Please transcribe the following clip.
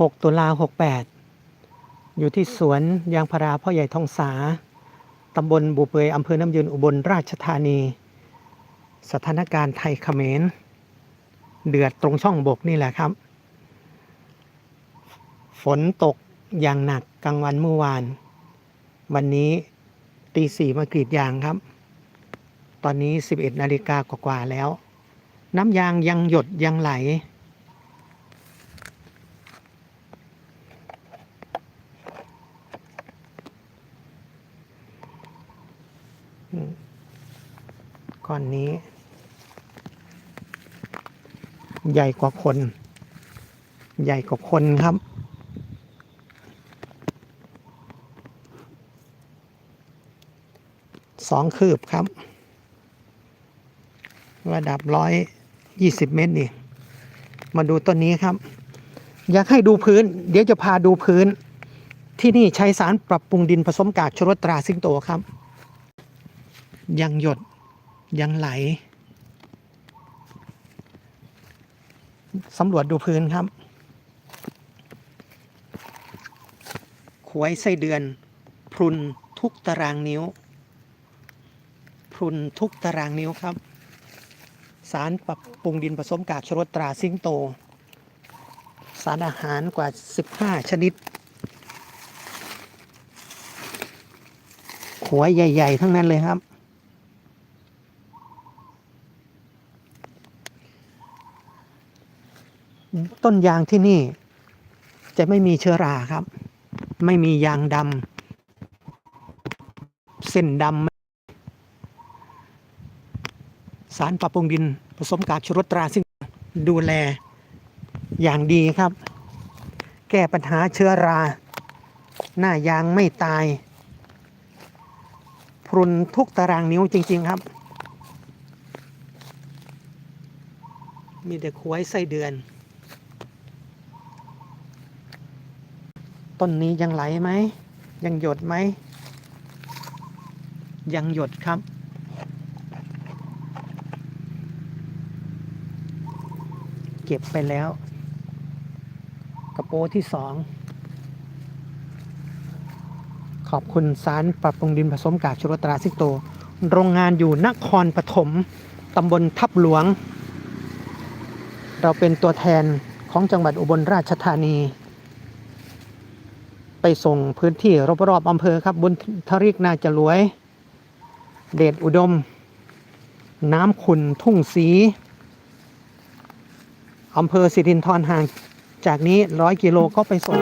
6 ตุลา 68 อยู่ที่สวนยางพาราพ่อใหญ่ทองสา ตำบลบุเปยอำเภอน้ำยืนอุบลราชธานี สถานการณ์ไทยเขมร เดือดตรงช่องบกนี่แหละครับ ฝนตกอย่างหนักกลางวันเมื่อวาน วันนี้ตีสี่มากรีดยางครับ ตอนนี้ 11 นาฬิกากว่าๆแล้ว น้ำยางยังหยดยังไหล ก้อนนี้ ใหญ่กว่าคน ใหญ่กว่าคนครับ สองคืบครับ ระดับร้อยยี่สิบเมตรนี่ มาดูต้นนี้ครับ อยากให้ดูพื้น เดี๋ยวจะพาดูพื้นที่นี่ใช้สารปรับปรุงดินผสมกากชรดตราสิงโตครับ ยังหยด ยังไหล สำรวจดูพื้นครับขวยไส้เดือน พรุนทุกตารางนิ้ว พรุนทุกตารางนิ้วครับ สารปรับปรุงดินผสมกากชรดตราสิงโต สารอาหารกว่า 15 ชนิดขวยใหญ่ ๆ ทั้งนั้นเลยครับ ต้นยางที่นี่จะไม่มีเชื้อราครับ ไม่มียางดำเส้นดำสารปรับปรุงดินผสมกากชูรสตราซึ่งดูแลอย่างดีครับ แก้ปัญหาเชื้อรา หน้ายางไม่ตาย พรุนทุกตารางนิ้วจริง ๆครับ มีแต่ขวยไส้เดือน ต้นนี้ยังไหลไหม ยังหยดไหม ยังหยดครับ เก็บไปแล้ว กระโปรงที่สองขอบคุณสารปรับปรุงดินผสมกากชุรตราซิกโต โรงงานอยู่นครปฐมตำบลทับหลวง เราเป็นตัวแทนของจังหวัดอุบลราชธานี ไปส่งพื้นที่รอบๆอำเภอครับบนทริกนาจะรวย เดชอุดม น้ำขุนทุ่งสีอำเภอสิรินธรห่างจากนี้ร้อยกิโลก็ไปส่ง